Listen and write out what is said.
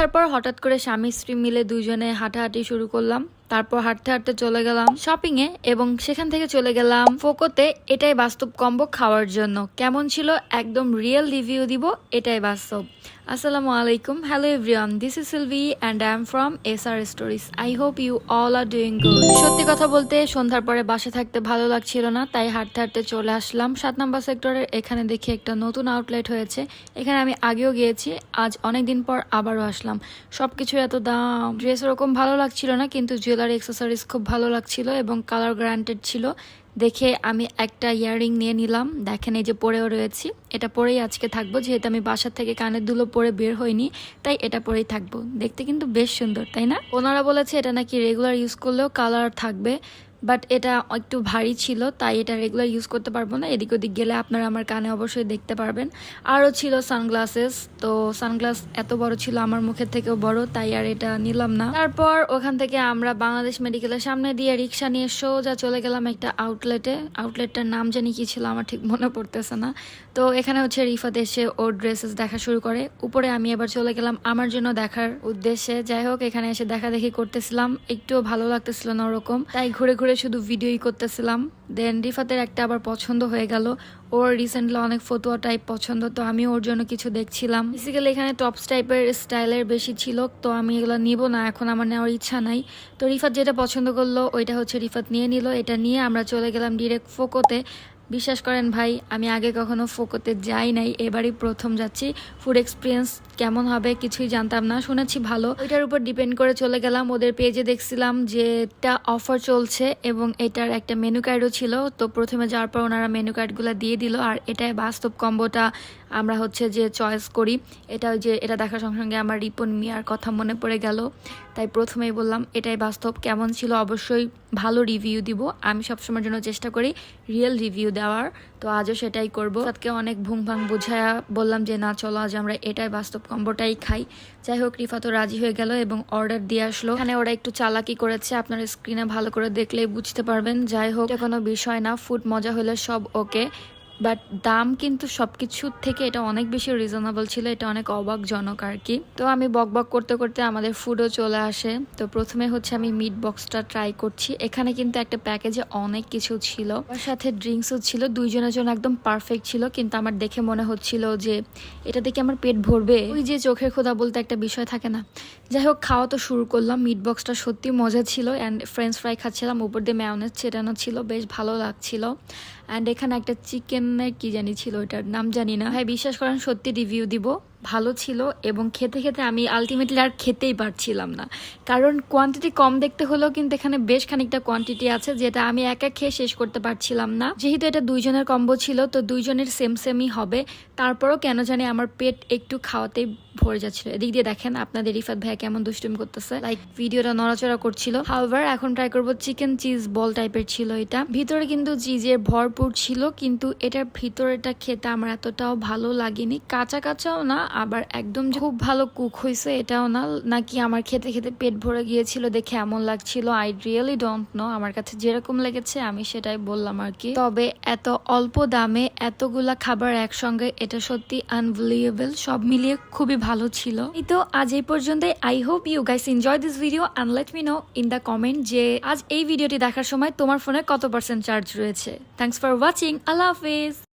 সন্ধ্যার পর হঠাৎ করে স্বামী স্ত্রী মিলে দুজনে হাঁটাহাঁটি শুরু করলাম। তারপর হাঁটতে হাঁটতে চলে গেলাম শপিং এ এবং সেখান থেকে চলে গেলাম ফোকোতে এটাই বাস্তব কম্বো খাওয়ার জন্য। কেমন ছিল? একদম রিয়েল রিভিউ দিব। এটাই বাস্তব। আসসালামু আলাইকুম। Hello everyone this is Silvi and I am from S R stories I hope you all are doing good সত্যি কথা বলতে, সন্ধ্যার পরে বাসা থাকতে ভালো লাগছিল না, তাই হাঁটতে হাঁটতে চলে আসলাম। সাত নম্বর সেক্টরের এখানে দেখি একটা নতুন আউটলেট হয়েছে। এখানে আমি আগেও গিয়েছি, আজ অনেক দিন পর আবারও আসলাম। সবকিছু এত দাম ড্রেস ওরকম ভালো লাগছিল না, কিন্তু জুয়েলারি অ্যাক্সেসরিজ খুব ভালো লাগছিল এবং কালার গ্রান্টেড ছিল। দেখে আমি একটা ইয়াররিং নিয়ে নিলাম। দেখেন এই যে পরেও রয়েছি। এটা পরেই আজকে থাকব, যেহেতু আমি বাসার থেকে কানের দুলো পরে বের হইনি, তাই এটা পরেই থাকব। দেখতে কিন্তু বেশ সুন্দর, তাই না? ওনারা বলেছে এটা নাকি রেগুলার ইউজ করলেও কালার থাকবে। বাট এটা একটু ভারী ছিল, তাই এটা রেগুলার ইউজ করতে পারব না। এদিক ওদিক গেলে আপনারা আমার কানে অবশ্যই দেখতে পারবেন। আরও ছিল সানগ্লাসেস তো সানগ্লাস এত বড় ছিল আমার মুখের থেকেও বড়, তাই আর এটা নিলাম না। তারপর ওখান থেকে আমরা বাংলাদেশ মেডিকেলের সামনে দিয়ে রিক্সা নিয়ে সোজা চলে গেলাম একটা আউটলেটে আউটলেটটার নাম জানি কি ছিল, আমার ঠিক মনে পড়তেছে না। তো এখানে হচ্ছে রিফাত এসে ওর ড্রেসেস দেখা শুরু করে। উপরে আমি এবার চলে গেলাম আমার জন্য দেখার উদ্দেশ্যে। যাই হোক, এখানে এসে দেখা দেখি করতেছিলাম। একটুও ভালো লাগতেছিল না ওরকম। তাই ঘুরে ঘুরে শুধু ভিডিওই করতেছিলাম। দেন রিফাতের একটা আবার পছন্দ হয়ে গেল। ওর রিসেন্টলি অনেক ফতুয়া টাইপ পছন্দ, তো আমি ওর জন্য কিছু দেখছিলাম। বেসিক্যালি এখানে টপস টাইপের স্টাইলের বেশি ছিল, তো আমি এগুলো নিব না, এখন আমার নেওয়ার ইচ্ছা নাই। তো রিফাত যেটা পছন্দ করল, ওইটা হচ্ছে রিফাত নিয়ে নিল। এটা নিয়ে আমরা চলে গেলাম ডিরেক্ট ফোকোতে বিশ্বাস করেন ভাই, আমি আগে কখনো ফোকোতে যাই নাই, এবারই প্রথম যাচ্ছি। ফুড এক্সপিরিয়েন্স কেমন হবে কিছুই জানতাম না, শুনেছি ভালো। ওইটার উপর ডিপেন্ড করে চলে গেলাম, ওদের পেজে দেখছিলাম যে এটা অফার চলছে এবং এটার একটা মেনু কার্ডও ছিল। তো প্রথমে যাওয়ার পর ওনারা মেনু কার্ডগুলো দিয়ে দিল, আর এটাই বাস্তব কম্বোটা আমরা হচ্ছে যে চয়েস করি। এটা ওই যে, এটা দেখার সঙ্গে সঙ্গে আমার রিপন মিয়ার কথা মনে পড়ে গেল। তাই প্রথমেই বললাম, এটাই বাস্তব, কেমন ছিল অবশ্যই ভালো রিভিউ দিব। আমি সবসময়ের জন্য চেষ্টা করি রিয়েল রিভিউ দেওয়ার, তো আজও সেটাই করব। আজকে অনেক ভুং ভাং বুঝায়া বললাম যে, না, চলো, আজ আমরা এটাই বাস্তব কম্বোটাই খাই। যাই হোক, রিফা তো রাজি হয়ে গেল এবং অর্ডার দিয়ে আসলো। এখানে ওরা একটু চালাকি করেছে, আপনার স্ক্রিনে ভালো করে দেখলেই বুঝতে পারবেন। যাই হোক কোনো বিষয় না ফুড মজা হলে সব ওকে বাট দাম কিন্তু সব সবকিছুর থেকে এটা অনেক বেশি রিজনেবল ছিল, এটা অনেক অবাকজনক আর কি। তো আমি বক বক করতে করতে আমাদের ফুডও চলে আসে। তো প্রথমে হচ্ছে আমি মিট বক্সটা ট্রাই করছি। এখানে কিন্তু একটা প্যাকেজে অনেক কিছু ছিল। ওর সাথে ড্রিঙ্কসও ছিল, দুইজনের জন্য একদম পারফেক্ট ছিল, কিন্তু আমার দেখে মনে হচ্ছিল যে এটা দেখে আমার পেট ভরবে। ওই যে চোখের খোদা বলতে একটা বিষয় থাকে না। যাই হোক, খাওয়া তো শুরু করলাম। মিট বক্সটা সত্যি মজা ছিল অ্যান্ড ফ্রেঞ্চ ফ্রাই খাচ্ছিলাম, উপর দিয়ে ম্যাওনেজ ছেটানো ছিল, বেশ ভালো লাগছিল। অ্যান্ড এখানে একটা চিকেনের কি জানি ছিল ওটার নাম জানি না। ভাই, বিশ্বাস করেন, সত্যি রিভিউ দিব। ভালো ছিল এবং খেতে খেতে আমি আলটিমেটলি আর খেতেই পারছিলাম না। কারণ কোয়ান্টিটি কম দেখতে হলেও কিন্তু এখানে বেশ খানিকটা কোয়ান্টিটি আছে যেটা আমি একা খেয়ে শেষ করতে পারছিলাম না। যেহেতু এটা দুইজনের কম্বো ছিল, তো দুইজনের সেম সেমই হবে। তারপরও কেন জানি আমার পেট একটু খাওয়াতেই ভরে যাচ্ছিল। এদিক দিয়ে দেখেন আপনাদের রিফাত ভাই কেমন দুষ্টুমি করতেছে। লাইক ভিডিওটা নড়াচড়া করছিল। হাউভার এখন ট্রাই করব চিকেন চিজ বল টাইপের ছিল এটা। ভিতরে কিন্তু চিজের ভরপুর ছিল, কিন্তু এটার ভিতরেটা খেতে আমার এতটাও ভালো লাগেনি। কাঁচা কাঁচাও না আবার একদম খুব ভালো কুক হয়েছে এটাও না, নাকি আমার খেতে খেতে পেট ভরে গিয়েছিল দেখে এমন লাগছিল আই রিয়েলি ডোন্ট নো আমার কাছে যেরকম লেগেছে আমি সেটাই বললাম আর কি। তবে এত অল্প দামে এতগুলা খাবার একসঙ্গে, এটা সত্যি আনবিলিয়েবল সব মিলিয়ে খুবই ভালো ছিল। এই তো আজ এই পর্যন্তই I hope you guys enjoy this video and let me know in the comment যে আজ এই ভিডিওটি দেখার সময় তোমার ফোনে কত পার্সেন্ট চার্জ রয়েছে। থ্যাংকস ফর ওয়াচিং আল্লাহ হাফিজ